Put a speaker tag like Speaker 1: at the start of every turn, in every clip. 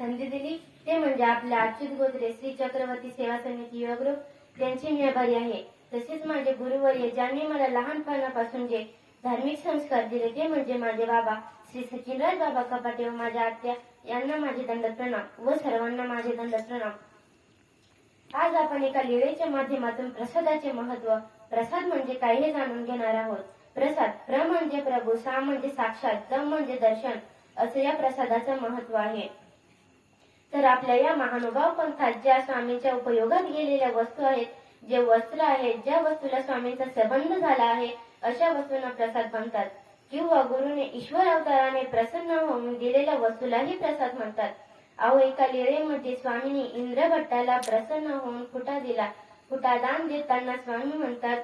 Speaker 1: संधी दिली. ते म्हणजे आपल्या अच्युत गोत्रे श्री चक्रवर्ती सेवा समिती युवा ग्रुप त्यांची मी आभारी आहे. तसेच माझे गुरुवर्य ज्यांनी मला लहानपणापासून जे धार्मिक संस्कार दिले ते म्हणजे माझे बाबा श्री सचिनराज बाबा कपाटे व माझ्या आत्या यांना माझे दंड प्रणाम व सर्वांना माझे दंड प्रणाम. आज आपण एका लिळेच्या माध्यमातून प्रसादाचे महत्त्व प्रसाद म्हणजे काय हे जाणून घेणार आहोत. प्रसाद प्र म्हणजे प्रभू सा म्हणजे साक्षात दम म्हणजे दर्शन असं या प्रसादाचं महत्त्व आहे. तर आपल्या या महानुभाव पंथात ज्या स्वामींच्या उपयोगात गेलेल्या वस्तू आहेत जे वस्त्र आहेत ज्या वस्तूला स्वामींचा संबंध झाला आहे अशा वस्तूंना प्रसाद म्हणतात. किंवा गुरुने ईश्वर अवताराने प्रसन्न होऊन दिलेल्या वस्तूलाही प्रसाद म्हणतात. अहो एका लिळेमध्ये स्वामींनी इंद्रभट्टाला प्रसन्न होऊन फुटा दिला. फुटा दान देताना स्वामी म्हणतात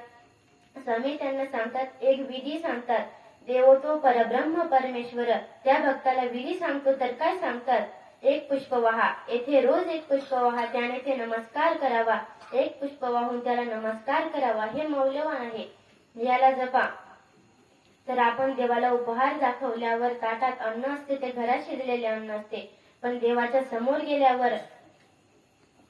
Speaker 1: स्वामी त्यांना सांगतात एक विधी सांगतात. देवो तो परब्रह्म परमेश्वर. त्या भक्ताला विधी सांगतो तर काय सांगतात? एक पुष्प वाहा येथे रोज एक पुष्प वाहा त्याने ते नमस्कार करावा. एक पुष्प वाहून त्याला नमस्कार करावा हे मौल्यवान आहे. याला जपा. तर आपण देवाला उपहार दाखवल्यावर ताटात अन्न असते ते घरात शिजलेले अन्न असते. पण देवाच्या समोर गेल्यावर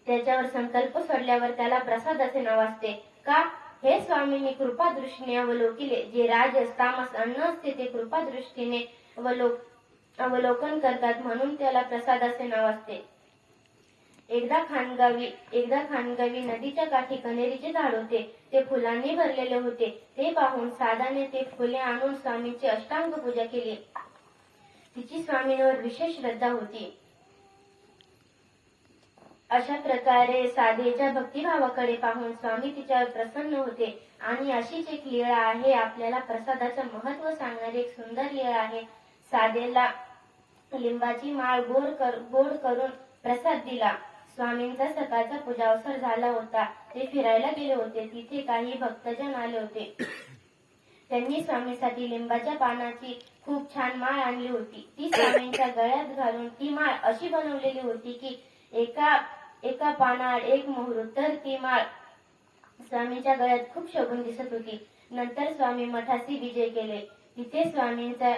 Speaker 1: त्याच्यावर संकल्प सोडल्यावर त्याला प्रसाद असे नाव असते. का? हे स्वामींनी कृपा दृष्टीने अवलोकिले. जे राजस तामस अन्न असते ते कृपा दृष्टीने अवलोक अवलोकन करतात म्हणून त्याला प्रसाद असे नाव असते. एकदा खानगावी एकदा खानगावी नदीच्या काठी कनेरीचे झाड होते. ते फुलांनी भरलेले होते. ते पाहून साधाने ते फुले आणून स्वामींची अष्टांग पूजा केली. तिची स्वामींवर विशेष श्रद्धा होती. अशा प्रकारे साधेच्या भक्तिभावाकडे पाहून स्वामी तिच्यावर प्रसन्न होते. आणि अशीच एक लीळा आहे. आपल्याला प्रसादाचं महत्त्व सांगणारी एक सुंदर लीळा आहे. साधेला लिंबाची माळ गोड कर गोड करून प्रसाद दिला. स्वामींचा सकाळचा पूजा अवसर झाला होता. ते फिरायला गेले होते. तिथे काही भक्तजन आले होते. त्यांनी स्वामीसाठी लिंबाच्या पानाची खूप छान माळ आणली होती. ती स्वामींच्या गळ्यात घालून ती माळ अशी बनवलेली होती की एका एका पानाड एक मुहूर्त तर ती माळ स्वामीच्या गळ्यात खूप शोभून दिसत होती. नंतर स्वामी मठाशी विजय केले. तिथे स्वामींचा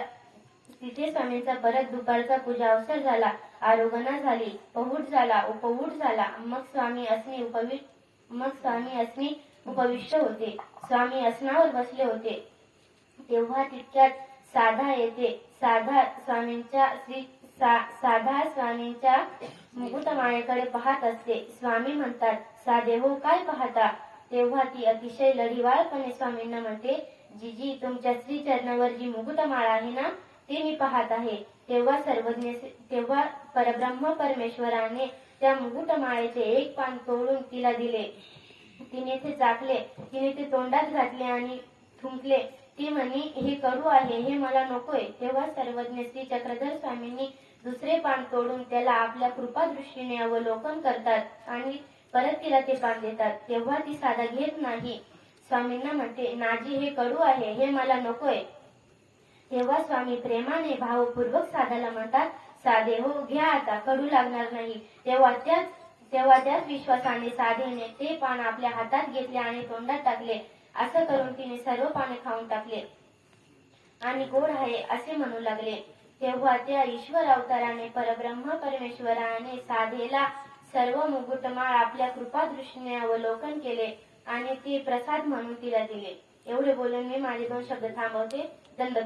Speaker 1: तिथे स्वामींचा परत दुपारचा पूजा अवसर झाला आरोगणा झाली पहुट झाला उपवूट झाला. मग स्वामी असणे उपवि मग स्वामी असणे उपविष्ट होते. स्वामी असनावर बसले होते. तेव्हा तितक्यात साधा येते. साधा स्वामींच्या श्री सा- साधा स्वामींच्या मुकुटमाळेकडे पाहत असते. स्वामी म्हणतात साधे हो काय पाहता? तेव्हा ती अतिशय लढीवाळपणे स्वामींना म्हणते जीजी तुमच्या श्री चरणावर जी मुकुटमाळ आहे ना ते मी पाहत आहे. तेव्हा सर्वज्ञ तेव्हा परब्रह्म परमेश्वराने त्या मुकुटमाळेचे एक पान तोडून तिला दिले. तिने ते चाकले तिने ते तोंडात घातले आणि थुंकले. ती म्हणी हे करू आहे हे मला नकोय. तेव्हा सर्वज्ञ श्री चक्रधर स्वामींनी दुसरे पान तोडून त्याला आपल्या कृपा दृष्टीने अवलोकन करतात आणि परत तिला ते पान देतात. तेव्हा ती साधा घेत नाही. स्वामींना म्हणते नाजी हे कडू आहे हे मला नकोय. तेव्हा स्वामी प्रेमाने भावपूर्वक साधाला म्हणतात साधे हो घ्या आता कडू लागणार नाही. तेव्हा त्याच तेव्हा त्याच विश्वासाने साधेने ते पान आपल्या हातात घेतले आणि तोंडात टाकले. असं करून तिने सर्व पाने खाऊन टाकले. आणि गोड आहे? असे म्हणू लागले. तेव्हा त्या ईश्वर अवताराने परब्रह्म परमेश्वराने साधेला सर्व मुकुटमाळ आपल्या कृपा दृष्टीने अवलोकन केले आणि ते प्रसाद म्हणून तिला दिले. एवढे बोलून मी माझे दोन शब्द थांबवते. दंड